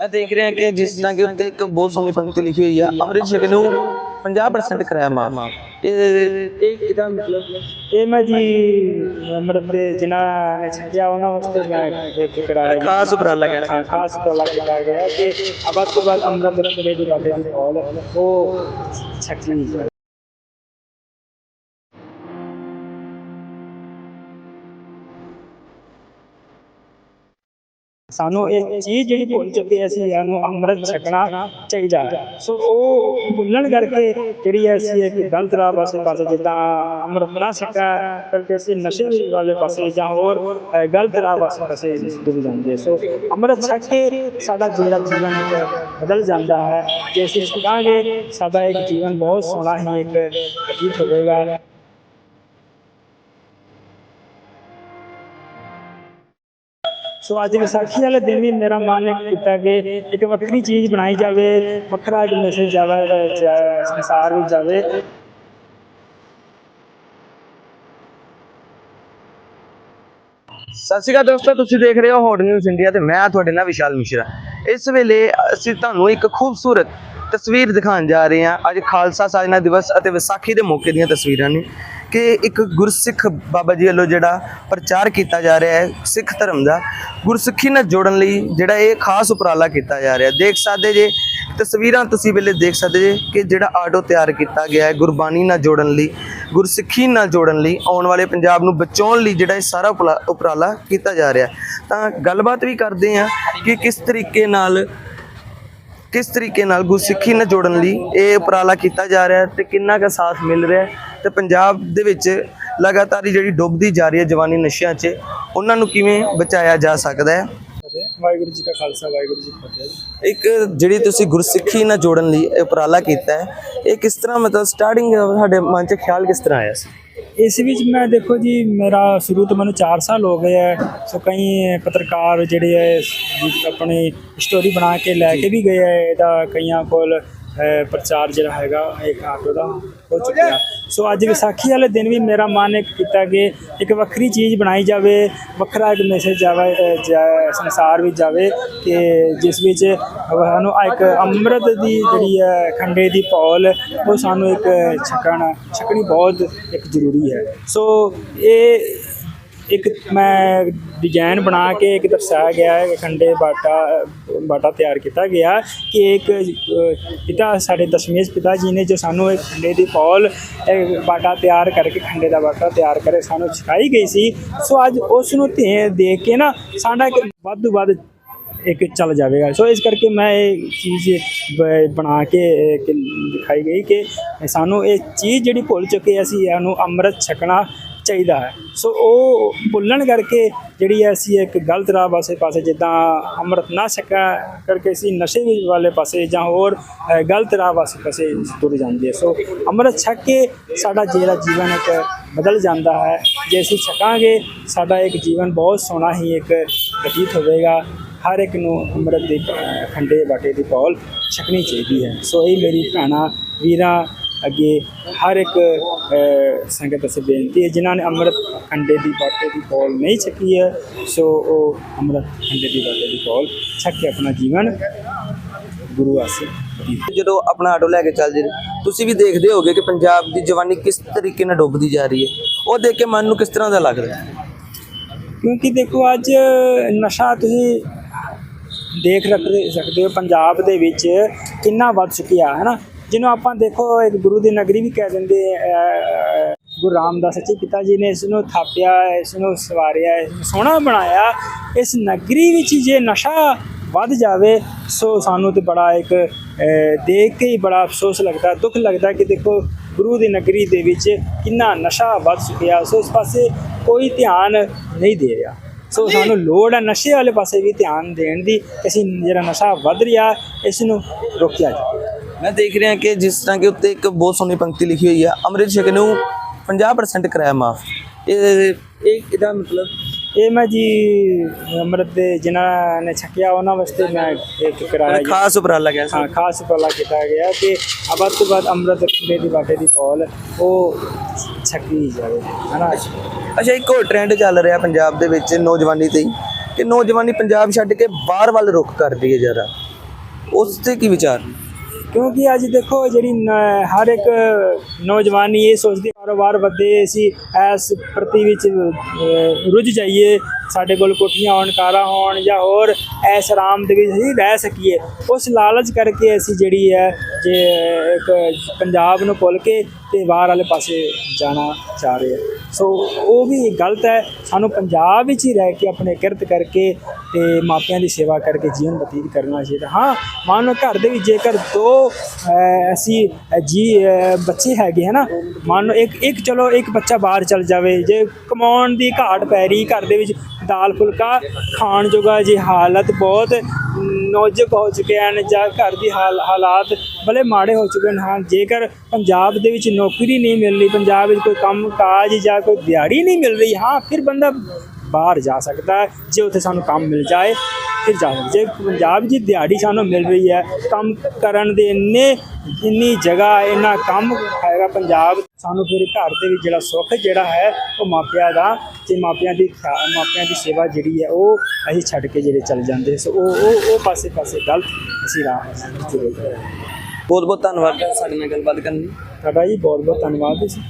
ਮੈਂ ਦੇਖ ਰਿਹਾ ਕਿ ਜਿਸ ਤਰ੍ਹਾਂ ਕਿ ਉੱਤੇ ਇੱਕ ਬਹੁਤ ਸੋਹਣੀ ਪੰਕਤੀ ਲਿਖੀ ਹੋਈ ਆ ਅੰਮ੍ਰਿਤ ਨੂੰ 50% ਕਰਾਇਆ ਮਾਫ ਇਹ ਇਹ ਕਿਦਾ ਮਤਲਬ? ਇਹ ਮੈਂ ਜੀ ਅੰਮ੍ਰਿਤ ਦੇ ਜਿਨ੍ਹਾਂ ਨੇ ਛਕਿਆ ਉਹਨਾਂ ਵਾਸਤੇ ਮੈਂ ਇੱਕ ਕਰਾਇਆ ਖਾਸ ਉਪਰਾਲਾ ਕਹਿਣਾ। ਹਾਂ ਖਾਸ ਉਪਰਾਲਾ ਕੀਤਾ ਗਿਆ ਕਿ ਅਬਾਦ ਤੋਂ ਬਾਅਦ ਅੰਮ੍ਰਿਤ ਦੇ ਦੇ ਬਾਬੇ ਦੇ ਉਹ ਛਕਣੀ ਸਾਨੂੰ ਇਹ ਚੀਜ਼ ਜਿਹੜੀ ਭੁੱਲ ਚੁੱਕੀ ਅਸੀਂ ਸਾਨੂੰ ਅੰਮ੍ਰਿਤ ਛਕਣਾ ਚਾਹੀਦਾ ਹੈ। ਸੋ ਉਹ ਭੁੱਲਣ ਕਰਕੇ ਜਿਹੜੀ ਐਸੀ ਕਿ ਗਲਤ ਰਾਹ ਪਾਸੇ ਪਾਸੇ ਜਿੱਦਾਂ ਅੰਮ੍ਰਿਤ ਨਾ ਛਕਾ ਕਰਕੇ ਅਸੀਂ ਨਸ਼ੇ ਵਾਲੇ ਪਾਸੇ ਜਾਂ ਹੋਰ ਗਲਤ ਰਾਹ ਪਾਸੇ ਪਾਸੇ ਡੁੱਬ ਜਾਂਦੇ। ਸੋ ਅੰਮ੍ਰਿਤ ਛਕ ਕੇ ਸਾਡਾ ਜਿਹੜਾ ਜੀਵਨ ਇੱਕ ਬਦਲ ਜਾਂਦਾ ਹੈ। ਜੇ ਅਸੀਂ ਛਕਾਂਗੇ, ਸਾਡਾ ਇੱਕ ਜੀਵਨ ਬਹੁਤ ਸੋਹਣਾ ਹੀ ਇੱਕ ਬਤੀਤ ਹੋਵੇਗਾ ਸੋ ਅੱਜ ਵਿਸਾਖੀ ਵਾਲੇ ਦਿਨ ਵੀ ਮੇਰਾ ਮਨ ਕੀਤਾ ਕਿ ਇੱਕ ਵੱਖਰੀ ਚੀਜ਼ ਬਣਾਈ ਜਾਵੇ, ਵੱਖਰਾ ਇੱਕ ਮੈਸੇਜ ਜਾਵੇ ਸੰਸਾਰ ਵਿੱਚ ਜਾਵੇ। ਸਤਿ ਸ਼੍ਰੀ ਅਕਾਲ ਦੋਸਤੋ, ਤੁਸੀਂ ਦੇਖ ਰਹੇ ਹੋ ਹੌਟ ਨਿਊਜ਼ ਇੰਡੀਆ ਤੇ ਮੈਂ ਤੁਹਾਡੇ ਨਾਲ ਵਿਸ਼ਾਲ ਮਿਸ਼ਰਾ। ਇਸ ਵੇਲੇ ਅਸੀਂ ਤੁਹਾਨੂੰ ਇੱਕ ਖੂਬਸੂਰਤ ਤਸਵੀਰ ਦਿਖਾਉਣ ਜਾ ਰਹੇ ਹਾਂ। ਅੱਜ ਖਾਲਸਾ ਸਾਜਨਾ ਦਿਵਸ ਅਤੇ ਵਿਸਾਖੀ ਦੇ ਮੌਕੇ ਦੀਆਂ ਤਸਵੀਰਾਂ ਨੇ। ਕਿ ਇੱਕ ਗੁਰਸਿੱਖ ਬਾਬਾ ਜੀ ਵੱਲੋਂ ਜਿਹੜਾ ਪ੍ਰਚਾਰ ਕੀਤਾ ਜਾ ਰਿਹਾ ਹੈ ਸਿੱਖ ਧਰਮ ਦਾ, ਗੁਰਸਿੱਖੀ ਨਾਲ ਜੋੜਨ ਲਈ ਜਿਹੜਾ ਇਹ ਖਾਸ ਉਪਰਾਲਾ ਕੀਤਾ ਜਾ ਰਿਹਾ ਦੇਖ ਸਕਦੇ ਜੇ, ਤਸਵੀਰਾਂ ਤੁਸੀਂ ਵੇਲੇ ਦੇਖ ਸਕਦੇ ਜੇ ਕਿ ਜਿਹੜਾ ਆਟੋ ਤਿਆਰ ਕੀਤਾ ਗਿਆ ਹੈ ਗੁਰਬਾਣੀ ਨਾਲ ਜੋੜਨ ਲਈ, ਗੁਰਸਿੱਖੀ ਨਾਲ ਜੋੜਨ ਲਈ ਆਉਣ ਵਾਲੇ ਪੰਜਾਬ ਨੂੰ ਬਚਾਉਣ ਲਈ ਜਿਹੜਾ ਇਹ ਸਾਰਾ ਉਪਲਾ- ਉਪਰਾਲਾ ਕੀਤਾ ਜਾ ਰਿਹਾ ਤਾਂ ਗੱਲਬਾਤ ਵੀ ਕਰਦੇ ਹਾਂ ਕਿ ਕਿਸ ਤਰੀਕੇ ਨਾਲ, ਕਿਸ ਤਰੀਕੇ ਨਾਲ ਗੁਰਸਿੱਖੀ ਨਾਲ ਜੋੜਨ ਲਈ ਇਹ ਉਪਰਾਲਾ ਕੀਤਾ ਜਾ ਰਿਹਾ ਹੈ ਤੇ ਕਿੰਨਾ ਕੁ ਸਾਥ ਮਿਲ ਰਿਹਾ ਤੇ ਪੰਜਾਬ ਦੇ ਵਿੱਚ ਲਗਾਤਾਰ ਜਿਹੜੀ ਡੁੱਬਦੀ ਜਾ ਰਹੀ ਹੈ ਜਵਾਨੀ ਨਸ਼ਿਆਂ 'ਚ ਉਹਨਾਂ ਨੂੰ ਕਿਵੇਂ ਬਚਾਇਆ ਜਾ ਸਕਦਾ ਹੈ? ਵਾਹਿਗੁਰੂ ਜੀ ਕਾ ਖਾਲਸਾ ਵਾਹਿਗੁਰੂ ਜੀ ਕੀ ਫਤਿਹ ਇੱਕ ਜਿਹੜੀ ਤੁਸੀਂ ਗੁਰਸਿੱਖੀ ਨਾਲ ਜੋੜਨ ਲਈ ਉਪਰਾਲਾ ਕੀਤਾ ਹੈ ਇਹ ਕਿਸ ਤਰ੍ਹਾਂ ਮਤਲਬ ਸਟਾਰਟਿੰਗ ਤੁਹਾਡੇ ਮਨ 'ਚ ਖਿਆਲ ਕਿਸ ਤਰ੍ਹਾਂ ਆਇਆ ਸੀ? ਇਸ ਵਿੱਚ ਮੈਂ ਦੇਖੋ ਜੀ ਮੇਰਾ ਸ਼ੁਰੂ ਤੋਂ ਮੈਨੂੰ 4 ਸਾਲ ਹੋ ਗਏ ਹੈ ਸੋ ਕਈ ਪੱਤਰਕਾਰ ਜਿਹੜੇ ਵੀ ਆਪਣੀ ਸਟੋਰੀ ਬਣਾ ਕੇ ਲੈ ਕੇ ਵੀ ਗਏ ਹੈ ਇਹਦਾ ਕਈਆਂ ਕੋਲ ਪ੍ਰਚਾਰ ਜਿਹੜਾ ਹੈਗਾ ਇੱਕ ਆਟੋ ਦਾ ਹੋ ਚੁੱਕਿਆ। ਸੋ ਅੱਜ ਵਿਸਾਖੀ ਵਾਲੇ ਦਿਨ ਵੀ ਮੇਰਾ ਮਨ ਇੱਕ ਕੀਤਾ ਕਿ ਇੱਕ ਵੱਖਰੀ ਚੀਜ਼ ਬਣਾਈ ਜਾਵੇ, ਵੱਖਰਾ ਇੱਕ ਮੈਸੇਜ ਜਾਵੇ ਸੰਸਾਰ ਵਿੱਚ ਜਾਵੇ ਕਿ ਜਿਸ ਵਿੱਚ ਸਾਨੂੰ ਇੱਕ ਅੰਮ੍ਰਿਤ ਦੀ ਜਿਹੜੀ ਹੈ, ਖੰਡੇ ਦੀ ਪੌਲ, ਉਹ ਸਾਨੂੰ ਇੱਕ ਛਕਣਾ, ਛਕਣੀ ਬਹੁਤ ਇੱਕ ਜ਼ਰੂਰੀ ਹੈ। ਸੋ ਇਹ ਇੱਕ ਮੈਂ ਡਿਜ਼ਾਈਨ ਬਣਾ ਕੇ ਇੱਕ ਦਰਸਾਇਆ ਗਿਆ ਹੈ, ਖੰਡੇ ਬਾਟਾ ਬਾਟਾ ਤਿਆਰ ਕੀਤਾ ਗਿਆ ਕਿ ਇੱਕ ਪਿਤਾ, ਸਾਡੇ ਦਸ਼ਮੇਸ਼ ਪਿਤਾ ਜੀ ਨੇ ਜੋ ਸਾਨੂੰ ਇੱਕ ਖੰਡੇ ਦੀ ਪੌਲ ਬਾਟਾ ਤਿਆਰ ਕਰਕੇ, ਖੰਡੇ ਦਾ ਬਾਟਾ ਤਿਆਰ ਕਰਕੇ ਸਾਨੂੰ ਸਿਖਾਈ ਗਈ ਸੀ। ਸੋ ਅੱਜ ਉਸ ਨੂੰ ਦੇਖ ਕੇ ਨਾ ਸਾਡਾ ਇੱਕ ਵੱਧ ਤੋਂ ਵੱਧ ਇੱਕ ਚੱਲ ਜਾਵੇਗਾ। ਸੋ ਇਸ ਕਰਕੇ ਮੈਂ ਇਹ ਚੀਜ਼ ਬਣਾ ਕੇ ਦਿਖਾਈ ਗਈ ਕਿ ਸਾਨੂੰ ਇਹ ਚੀਜ਼ ਜਿਹੜੀ ਭੁੱਲ ਚੁੱਕੇ ਅਸੀਂ ਇਹਨੂੰ ਅੰਮ੍ਰਿਤ ਛਕਣਾ ਚਾਹੀਦਾ ਹੈ। ਸੋ ਉਹ ਭੁੱਲਣ ਕਰਕੇ ਜਿਹੜੀ ਹੈ ਅਸੀਂ ਇੱਕ ਗਲਤ ਰਾਹ ਪਾਸੇ ਪਾਸੇ ਜਿੱਦਾਂ ਅੰਮ੍ਰਿਤ ਨਾ ਛਕਾ ਕਰਕੇ ਅਸੀਂ ਨਸ਼ੇ ਵੀ ਵਾਲੇ ਪਾਸੇ ਜਾਂ ਹੋਰ ਗਲਤ ਰਾਹ ਪਾਸੇ ਪਾਸੇ ਤੁਰ ਜਾਂਦੇ ਹਾਂ। ਸੋ ਅੰਮ੍ਰਿਤ ਛਕ ਕੇ ਸਾਡਾ ਜਿਹੜਾ ਜੀਵਨ ਇੱਕ ਬਦਲ ਜਾਂਦਾ ਹੈ। ਜੇ ਅਸੀਂ ਛਕਾਂਗੇ, ਸਾਡਾ ਇੱਕ ਜੀਵਨ ਬਹੁਤ ਸੋਹਣਾ ਹੀ ਇੱਕ ਬਤੀਤ ਹੋਵੇਗਾ। ਹਰ ਇੱਕ ਨੂੰ ਅੰਮ੍ਰਿਤ ਦੇ ਖੰਡੇ ਬਾਟੇ ਦੀ ਪੌਲ ਛਕਣੀ ਚਾਹੀਦੀ ਹੈ। ਸੋ ਇਹ ਮੇਰੀ ਭੈਣਾਂ, ਵੀਰਾਂ ਅੱਗੇ ਹਰ ਇੱਕ ਸੰਗਤ ਅਸੀਂ ਬੇਨਤੀ ਹੈ ਜਿਨ੍ਹਾਂ ਨੇ ਅੰਮ੍ਰਿਤ ਖੰਡੇ ਦੀ ਬਾਟੇ ਦੀ ਪੌਲ ਨਹੀਂ ਛਕੀ ਹੈ ਸੋ ਉਹ ਅੰਮ੍ਰਿਤ ਖੰਡੇ ਦੀ ਬਾਟੇ ਦੀ ਪੌਲ ਛਕ ਕੇ ਆਪਣਾ ਜੀਵਨ ਗੁਰੂ ਆਸੇ ਜਦੋਂ ਆਪਣਾ ਆਟੋ ਲੈ ਕੇ ਚੱਲ ਜੇ ਤੁਸੀਂ ਵੀ ਦੇਖਦੇ ਹੋਗੇ ਕਿ ਪੰਜਾਬ ਦੀ ਜਵਾਨੀ ਕਿਸ ਤਰੀਕੇ ਨਾਲ ਡੁੱਬਦੀ ਜਾ ਰਹੀ ਹੈ। ਉਹ ਦੇਖ ਕੇ ਮਨ ਨੂੰ ਕਿਸ ਤਰ੍ਹਾਂ ਦਾ ਲੱਗਦਾ ਕਿਉਂਕਿ ਦੇਖੋ ਅੱਜ ਨਸ਼ਾ ਤੁਸੀਂ ਦੇਖ ਰੱਖਦੇ ਸਕਦੇ ਹੋ ਪੰਜਾਬ ਦੇ ਵਿੱਚ ਕਿੰਨਾ ਵੱਧ ਚੁੱਕਿਆ ਹੈ ਨਾ। ਜਿਹਨੂੰ ਆਪਾਂ ਦੇਖੋ, ਇੱਕ ਗੁਰੂ ਦੀ ਨਗਰੀ ਵੀ ਕਹਿ ਦਿੰਦੇ ਗੁਰੂ ਰਾਮਦਾਸ ਸੱਚੇ ਪਿਤਾ ਜੀ ਨੇ ਇਸ ਨੂੰ ਥਾਪਿਆ ਇਸ ਨੂੰ ਸਵਾਰਿਆ ਇਸ ਨੂੰ ਸੋਹਣਾ ਬਣਾਇਆ। ਇਸ ਨਗਰੀ ਵਿੱਚ ਜੇ ਨਸ਼ਾ ਵੱਧ ਜਾਵੇ, ਸੋ ਸਾਨੂੰ ਤੇ ਬੜਾ ਇੱਕ ਦੇਖ ਕੇ ਹੀ ਬੜਾ ਅਫਸੋਸ ਲੱਗਦਾ, ਦੁੱਖ ਲੱਗਦਾ ਕਿ ਦੇਖੋ, ਗੁਰੂ ਦੀ ਨਗਰੀ ਦੇ ਵਿੱਚ ਕਿੰਨਾ ਨਸ਼ਾ ਵੱਧ ਚੁੱਕਿਆ। ਸੋ ਇਸ ਪਾਸੇ ਕੋਈ ਧਿਆਨ ਨਹੀਂ ਦੇ ਰਿਹਾ। ਸੋ ਸਾਨੂੰ ਲੋੜ ਹੈ ਨਸ਼ੇ ਵਾਲੇ ਪਾਸੇ ਵੀ ਧਿਆਨ ਦੇਣ ਦੀ, ਕਿ ਅਸੀਂ ਜਿਹੜਾ ਨਸ਼ਾ ਵੱਧ ਰਿਹਾ ਇਸ ਨੂੰ ਰੋਕਿਆ ਜਾਵੇ। ਮੈਂ ਦੇਖ ਰਿਹਾ ਕਿ ਜਿਸ ਤਰ੍ਹਾਂ ਕਿ ਉੱਤੇ ਇੱਕ ਬਹੁਤ ਸੋਹਣੀ ਪੰਕਤੀ ਲਿਖੀ ਹੋਈ ਹੈ ਅੰਮ੍ਰਿਤ ਛਕ ਨੂੰ 50% ਕਰਾਇਆ ਮਾਫ। ਇਹ ਇਹ ਇਹਦਾ ਮਤਲਬ? ਇਹ ਮੈਂ ਜੀ ਅੰਮ੍ਰਿਤ ਦੇ ਜਿਨ੍ਹਾਂ ਨੇ ਛਕਿਆ ਉਹਨਾਂ ਵਾਸਤੇ ਮੈਂ ਇੱਕ ਕਰਾਇਆ ਖਾਸ ਉਪਰਾਲਾ ਗਿਆ ਹਾਂ ਖਾਸ ਉਪਰਾਲਾ ਕੀਤਾ ਗਿਆ ਕਿ ਅਬਾਦ ਤੋਂ ਬਾਅਦ ਅੰਮ੍ਰਿਤ ਖੰਡੇ ਦੀ ਬਾਟੇ ਦੀ ਪੌਲ ਉਹ ਛਕੀ ਜਾਵੇ ਹਨਾ? ਅੱਛਾ ਇੱਕ ਹੋਰ ਟ੍ਰੈਂਡ ਚੱਲ ਰਿਹਾ ਪੰਜਾਬ ਦੇ ਵਿੱਚ ਨੌਜਵਾਨੀ ਤੇ ਕਿ ਨੌਜਵਾਨੀ ਪੰਜਾਬ ਛੱਡ ਕੇ ਬਾਹਰ ਵੱਲ ਰੁਖ ਕਰਦੀ ਹੈ ਜਰਾ ਉਸ ਤੇ ਕੀ ਵਿਚਾਰ? ਕਿਉਂਕਿ ਅੱਜ ਦੇਖੋ ਜਿਹੜੀ ਹਰ ਇੱਕ ਨੌਜਵਾਨੀ ਇਹ ਸੋਚਦੀ ਕਾਰੋਬਾਰ ਵਧੇ ਅਸੀਂ ਇਸ ਪ੍ਰਤੀ ਵਿੱਚ ਰੁੱਝ ਜਾਈਏ, ਸਾਡੇ ਕੋਲ ਕੋਠੀਆਂ ਹੋਣ, ਕਾਰਾਂ ਹੋਣ ਜਾਂ ਹੋਰ ਐਸ ਆਰਾਮ ਦੇ ਵਿੱਚ ਅਸੀਂ ਰਹਿ ਸਕੀਏ। ਉਸ ਲਾਲਚ ਕਰਕੇ ਅਸੀਂ ਜਿਹੜੀ ਹੈ, ਜੇ ਇੱਕ ਪੰਜਾਬ ਨੂੰ ਭੁੱਲ ਕੇ ਤੇ ਬਾਹਰ ਵਾਲੇ ਪਾਸੇ ਜਾਣਾ ਚਾਹ ਰਹੇ ਹਾਂ। ਸੋ ਉਹ ਵੀ ਗਲਤ ਹੈ। ਸਾਨੂੰ ਪੰਜਾਬ ਵਿੱਚ ਹੀ ਰਹਿ ਕੇ ਆਪਣੇ ਕਿਰਤ ਕਰਕੇ ਤੇ ਮਾਪਿਆਂ ਦੀ ਸੇਵਾ ਕਰਕੇ ਜੀਵਨ ਬਤੀਤ ਕਰਨਾ ਚਾਹੀਦਾ। ਹਾਂ ਮੰਨ ਲਓ ਘਰ ਦੇ ਵਿੱਚ ਜੇਕਰ ਦੋ ਅਸੀਂ ਜੀ ਬੱਚੇ ਹੈਗੇ ਹੈ ਨਾ ਮੰਨ ਲਓ ਇੱਕ ਇੱਕ ਚਲੋ ਇੱਕ ਬੱਚਾ ਬਾਹਰ ਚਲ ਜਾਵੇ। ਜੇ ਕਮਾਉਣ ਦੀ ਘਾਟ ਪੈ ਰਹੀ ਘਰ ਦੇ ਵਿੱਚ ਦਾਲ ਫੁਲਕਾ ਖਾਣ ਜੋਗਾ ਜੀ ਹਾਲਤ ਬਹੁਤ ਨੋਜ਼ੁਕ ਹੋ ਚੁੱਕੇ ਹਨ ਜਾਂ ਘਰ ਦੀ ਹਾਲ ਹਾਲਾਤ ਬਲੇ ਮਾੜੇ ਹੋ ਚੁੱਕੇ ਹਨ। ਜੇਕਰ ਪੰਜਾਬ ਦੇ ਵਿੱਚ ਨੌਕਰੀ ਨਹੀਂ ਮਿਲ ਰਹੀ, ਪੰਜਾਬ ਵਿੱਚ ਕੋਈ ਕੰਮ ਕਾਜ ਜਾਂ ਕੋਈ ਦਿਹਾੜੀ ਨਹੀਂ ਮਿਲ ਰਹੀ, ਹਾਂ, ਫਿਰ ਬੰਦਾ ਬਾਹਰ ਜਾ ਸਕਦਾ ਜੇ ਉੱਥੇ ਸਾਨੂੰ ਕੰਮ ਮਿਲ ਜਾਏ। ਫਿਰ ਜਾ ਜੇ ਪੰਜਾਬ ਦੀ ਦਿਹਾੜੀ ਸਾਨੂੰ ਮਿਲ ਰਹੀ ਹੈ ਕੰਮ ਕਰਨ ਦੇ ਇੰਨੇ ਇੰਨੀ ਜਗ੍ਹਾ ਇੰਨਾ ਕੰਮ ਹੈਗਾ ਪੰਜਾਬ ਸਾਨੂੰ ਫਿਰ ਘਰ ਦੇ ਵਿੱਚ ਜਿਹੜਾ ਸੁੱਖ ਜਿਹੜਾ ਹੈ ਉਹ ਮਾਪਿਆਂ ਦਾ ਤੇ ਮਾਪਿਆਂ ਦੀ ਮਾਪਿਆਂ ਦੀ ਸੇਵਾ ਜਿਹੜੀ ਹੈ ਉਹ ਅਸੀਂ ਛੱਡ ਕੇ ਜਿਹੜੇ ਚੱਲ ਜਾਂਦੇ। ਸੋ ਉਹ ਉਹ ਉਹ ਪਾਸੇ ਪਾਸੇ ਗਲਤ ਅਸੀਂ ਰਾਹ। ਬਹੁਤ ਬਹੁਤ ਧੰਨਵਾਦ ਸਾਡੇ ਨਾਲ ਗੱਲਬਾਤ ਕਰਨ ਲਈ। ਤੁਹਾਡਾ ਜੀ ਬਹੁਤ ਬਹੁਤ ਧੰਨਵਾਦ ਜੀ।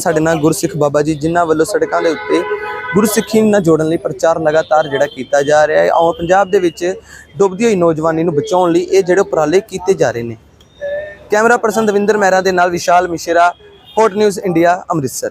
ਸਾਡੇ ਨਾਲ ਗੁਰਸਿੱਖ ਬਾਬਾ ਜੀ ਜਿਨ੍ਹਾਂ ਵੱਲੋਂ ਸੜਕਾਂ ਦੇ ਉੱਤੇ ਗੁਰਸਿੱਖੀ ਨਾਲ ਜੋੜਨ ਲਈ ਪ੍ਰਚਾਰ ਲਗਾਤਾਰ ਜਿਹੜਾ ਕੀਤਾ ਜਾ ਰਿਹਾ ਹੈ। ਆਉਂ ਪੰਜਾਬ ਦੇ ਵਿੱਚ ਡੁੱਬਦੀ ਹੋਈ ਨੌਜਵਾਨੀ ਨੂੰ ਬਚਾਉਣ ਲਈ ਇਹ ਜਿਹੜੇ ਉਪਰਾਲੇ ਕੀਤੇ ਜਾ ਰਹੇ ਨੇ। ਕੈਮਰਾ ਪਰਸਨ ਦਵਿੰਦਰ ਮਹਿਰਾ ਦੇ ਨਾਲ Vishal Mishra hot news India Amritsar.